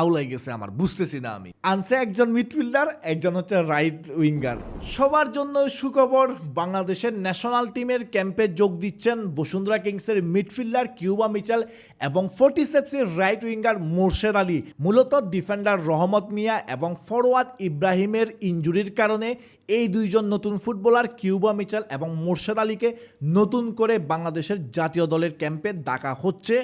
আউলাই গেছে আমার, বুঝতেছি না আমি। আনছে একজন মিডফিল্ডার একজন হচ্ছে রাইট উইঙ্গার সবার জন্য সুখবর, বাংলাদেশের ন্যাশনাল টিমের ক্যাম্পে যোগ দিচ্ছেন বসুন্ধরা কিংসের মিডফিল্ডার কিউবা মিচাল এবং ফোর্টিসেপসের রাইট উইঙ্গার মোর্শেদ আলী। মূলত ডিফেন্ডার রহমত মিয়া এবং ফরওয়ার্ড ইব্রাহিমের ইঞ্জুরির কারণে এই দুইজন নতুন ফুটবলার কিউবা মিচাল এবং মোর্শেদ আলীকে নতুন করে বাংলাদেশের জাতীয় দলের ক্যাম্পে ডাকা হচ্ছে।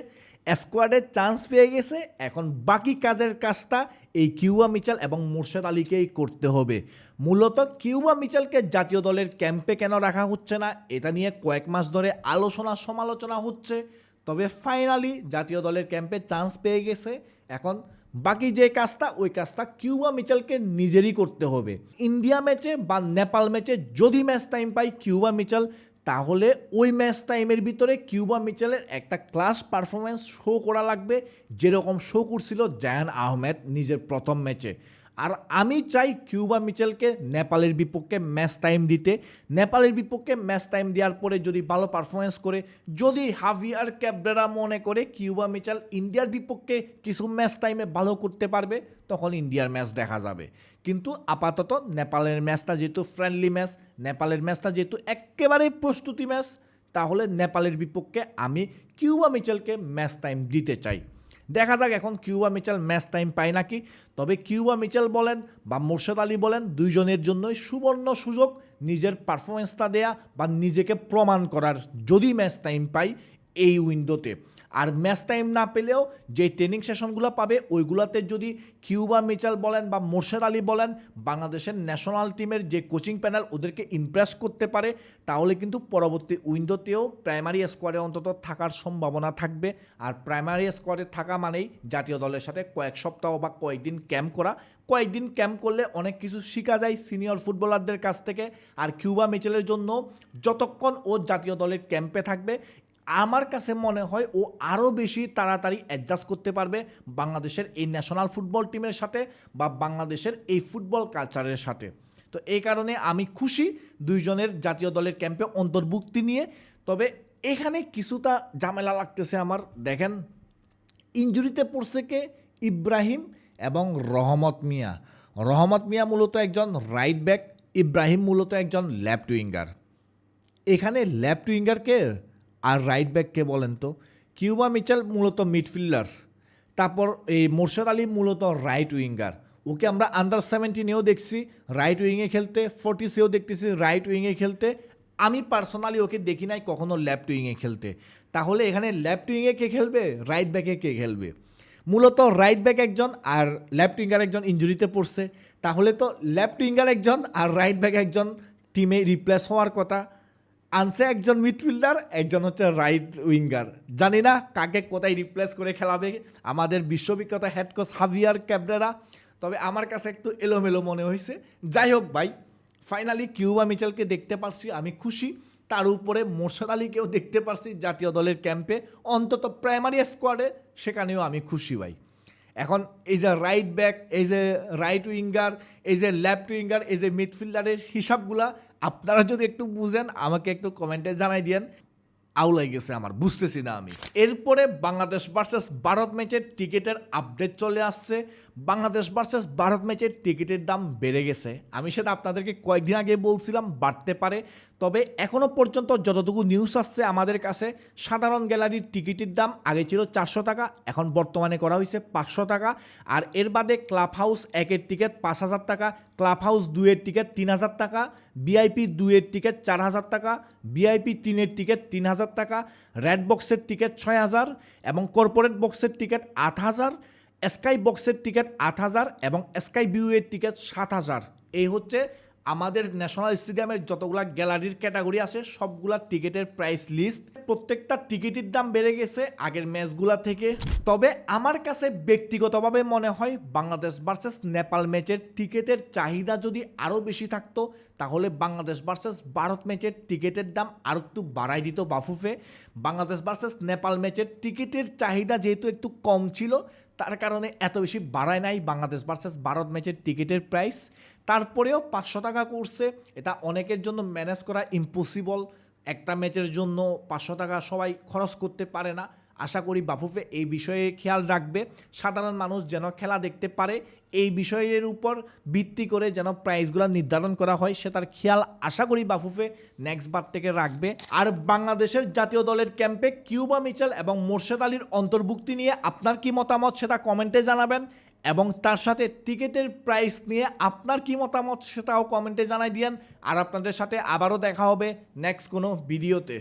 স্কোয়াডে চান্স পেয়ে গেছে। এখন বাকি কাজের কাজটা এই কিউবা মিচাল এবং মুর্শেদ আলীকেই করতে হবে। মূলত কিউবা মিচালকে জাতীয় দলের ক্যাম্পে কেন রাখা হচ্ছে না, এটা নিয়ে কয়েক মাস ধরে আলোচনা সমালোচনা হচ্ছে। তবে ফাইনালি জাতীয় দলের ক্যাম্পে চান্স পেয়ে গেছে। এখন বাকি যে কাজটা, ওই কাজটা কিউবা মিচালকে নিজেরই করতে হবে। ইন্ডিয়া ম্যাচে বা নেপাল ম্যাচে যদি ম্যাচ টাইম পাই কিউবা মিচাল তাহলে ওই ম্যাচ টাইমের ভিতরে কিউবা মিচেলের একটা ক্লাস পারফরমেন্স শো করা লাগবে, যেরকম শো করছিল জায়ান আহমেদ নিজের প্রথম ম্যাচে আর আমি চাই কিউবা মিচেলকে নেপালের বিপক্ষে ম্যাচ টাইম দিতে। নেপালের বিপক্ষে ম্যাচ টাইম দেওয়ার পরে যদি ভালো পারফরমেন্স করে, যদি হাভিয়ার ক্যাবরেরা মনে করে কিউবা মিচেল ইন্ডিয়ার বিপক্ষে কিছু ম্যাচ টাইমে ভালো করতে পারবে, তখন ইন্ডিয়ার ম্যাচ দেখা যাবে। কিন্তু আপাতত নেপালের ম্যাচটা যেহেতু ফ্রেন্ডলি ম্যাচ, নেপালের ম্যাচটা যেহেতু একেবারেই প্রস্তুতি ম্যাচ, তাহলে নেপালের বিপক্ষে আমি কিউবা মিচেলকে ম্যাচ টাইম দিতে চাই। দেখা যাক এখন কিউবা মিচেল ম্যাচ টাইম পায় নাকি। তবে কিউবা মিচেল বলেন বা মোর্শেদ আলী বলেন, দুইজনের জন্যই সুবর্ণ সুযোগ নিজের পারফরমেন্সটা দেয়া বা নিজেকে প্রমাণ করার যদি ম্যাচ টাইম পাই এই উইন্ডোতে আর ম্যাচ টাইম না পেলেও যে ট্রেনিং সেশনগুলো পাবে, ওইগুলোতে যদি কিউবা মিচাল বলেন বা মোর্শেদ আলী বলেন, বাংলাদেশের ন্যাশনাল টিমের যে কোচিং প্যানেল ওদেরকে ইমপ্রেস করতে পারে, তাহলে কিন্তু পরবর্তী উইন্ডোতেও প্রাইমারি স্কোয়াডে অন্তত থাকার সম্ভাবনা থাকবে। আর প্রাইমারি স্কোয়াডে থাকা মানেই জাতীয় দলের সাথে কয়েক সপ্তাহ বা কয়েকদিন ক্যাম্প করা। কয়েকদিন ক্যাম্প করলে অনেক কিছু শেখা যায় সিনিয়র ফুটবলারদের কাছ থেকে। আর কিউবা মিচেলের জন্য যতক্ষণ ও জাতীয় দলের ক্যাম্পে থাকবে আমার কাছে মনে হয় ও আরও বেশি তাড়াতাড়ি অ্যাডজাস্ট করতে পারবে বাংলাদেশের এই ন্যাশনাল ফুটবল টিমের সাথে বা বাংলাদেশের এই ফুটবল কালচারের সাথে। তো এই কারণে আমি খুশি দুইজনের জাতীয় দলের ক্যাম্পে অন্তর্ভুক্তি নিয়ে। তবে এখানে কিছুটা ঝামেলা লাগতেছে আমার। দেখেন, ইঞ্জুরিতে পড়ছে কে? ইব্রাহিম এবং রহমত মিয়া। রহমত মিয়া মূলত একজন রাইট ব্যাক ইব্রাহিম মূলত একজন লেফট উইঙ্গার এখানে লেফট উইঙ্গার কে আর রাইট ব্যাককে বলেন তো? কিউবা মিচেল মূলত মিডফিল্ডার তারপর এই মোর্শেদ আলী মূলত রাইট উইঙ্গার ওকে আমরা আন্ডার সেভেন্টিনেও দেখছি রাইট উইংয়ে খেলতে ফোর্টিসেও দেখতেছি রাইট উইংয়ে খেলতে। আমি পার্সোনালি ওকে দেখি নাই কখনো লেফট উইংয়ে খেলতে। তাহলে এখানে লেফট উইংয়ে কে খেলবে? রাইট ব্যাকে কে খেলবে? মূলত রাইট ব্যাক একজন আর লেফট উইঙ্গার একজন ইঞ্জুরিতে পড়ছে। তাহলে তো লেফট উইঙ্গার একজন আর রাইট ব্যাক একজন টিমে রিপ্লেস হওয়ার কথা। আনছে একজন মিডফিল্ডার একজন হচ্ছে রাইট উইঙ্গার জানি না কাকে কোথায় রিপ্লেস করে খেলাবে আমাদের বিশ্ববিখ্যাত হেড কোচ হাভিয়ার ক্যাবরেরা, তবে আমার কাছে একটু এলোমেলো মনে হয়েছে। যাই হোক ভাই ফাইনালি কিউবা মিচেলকে দেখতে পারছি, আমি খুশি। তার উপরে মোর্শেদ আলীকেও দেখতে পারছি জাতীয় দলের ক্যাম্পে অন্তত প্রাইমারি স্কোয়াডে সেখানেও আমি খুশি ভাই। এখন এই এ রাইট ব্যাক এই যে রাইট উইঙ্গার এই যে লেফট উইঙ্গার এই যে মিডফিল্ডারের হিসাবগুলা আপনারা যদি একটু বুঝেন, আমাকে একটু কমেন্টে জানাই দিয়েন। আউলাই গেছে আমার, বুঝতেছি না আমি। এরপরে বাংলাদেশ ভার্সেস ভারত ম্যাচের টিকিটের আপডেট চলে আসছে। বাংলাদেশ ভার্সেস ভারত ম্যাচের টিকিটের দাম বেড়ে গেছে। আমি সেটা আপনাদেরকে কয়েকদিন আগে বলছিলাম, বাড়তে পারে। তবে এখনও পর্যন্ত যতটুকু নিউজ আসছে আমাদের কাছে, সাধারণ গ্যালারির টিকিটের দাম আগে ছিল চারশো টাকা, এখন বর্তমানে করা হয়েছে পাঁচশো টাকা। আর এর বাদে ক্লাব হাউস একের টিকিট পাঁচ হাজার টাকা ক্লাব হাউস দুইয়ের টিকিট তিন হাজার টাকা বিআইপি দুইয়ের টিকিট চার হাজার টাকা বিআইপি তিনের টিকিট তিন হাজার টাকা রেড বক্সের টিকিট ছয় হাজার এবং কর্পোরেট বক্সের টিকিট আট হাজার। স্কাই বক্সের টিকিট আট হাজার এবং স্কাই ভিউয়ের টিকিট সাত হাজার। এই হচ্ছে আমাদের ন্যাশনাল স্টেডিয়ামের যতগুলা গ্যালারির ক্যাটাগরি আছে, সবগুলা টিকিটের প্রাইস লিস্ট প্রত্যেকটা টিকিটের দাম বেড়ে গেছে আগের ম্যাচগুলা থেকে। তবে আমার কাছে ব্যক্তিগতভাবে মনে হয় বাংলাদেশ ভার্সেস নেপাল ম্যাচের টিকিটের চাহিদা যদি আরও বেশি থাকতো, তাহলে বাংলাদেশ ভার্সেস ভারত ম্যাচের টিকিটের দাম আরও একটু বাড়াই দিত বাফুফে। বাংলাদেশ ভার্সেস নেপাল ম্যাচের টিকিটের চাহিদা যেহেতু একটু কম ছিল তার কারণে এত বেশি বাড়ায় নাই বাংলাদেশ ভার্সেস ভারত ম্যাচের টিকিটের প্রাইস তারপরেও পাঁচশো টাকা করছে এটা অনেকের জন্য ম্যানেজ করা ইম্পসিবল একটা ম্যাচের জন্য পাঁচশো টাকা সবাই খরচ করতে পারে না। আশা করি বাফুফে এই বিষয়ে খেয়াল রাখবে। সাধারণ মানুষ যেন খেলা দেখতে পারে, এই বিষয়ের উপর ভিত্তি করে যেন প্রাইজগুলো নির্ধারণ করা হয়, সে তার খেয়াল আশা করি বাফুফে নেক্সট বার থেকে রাখবে। আর বাংলাদেশের জাতীয় দলের ক্যাম্পে কিউবা মিচেল এবং মোর্শেদ আলীর অন্তর্ভুক্তি নিয়ে আপনার কি মতামত সেটা কমেন্টে জানাবেন। এবং তার সাথে টিকিটের প্রাইস নিয়ে আপনার কি মতামত সেটাও কমেন্টে জানাই দিয়েন। আর আপনাদের সাথে আবারও দেখা হবে নেক্সট কোনো ভিডিওতে।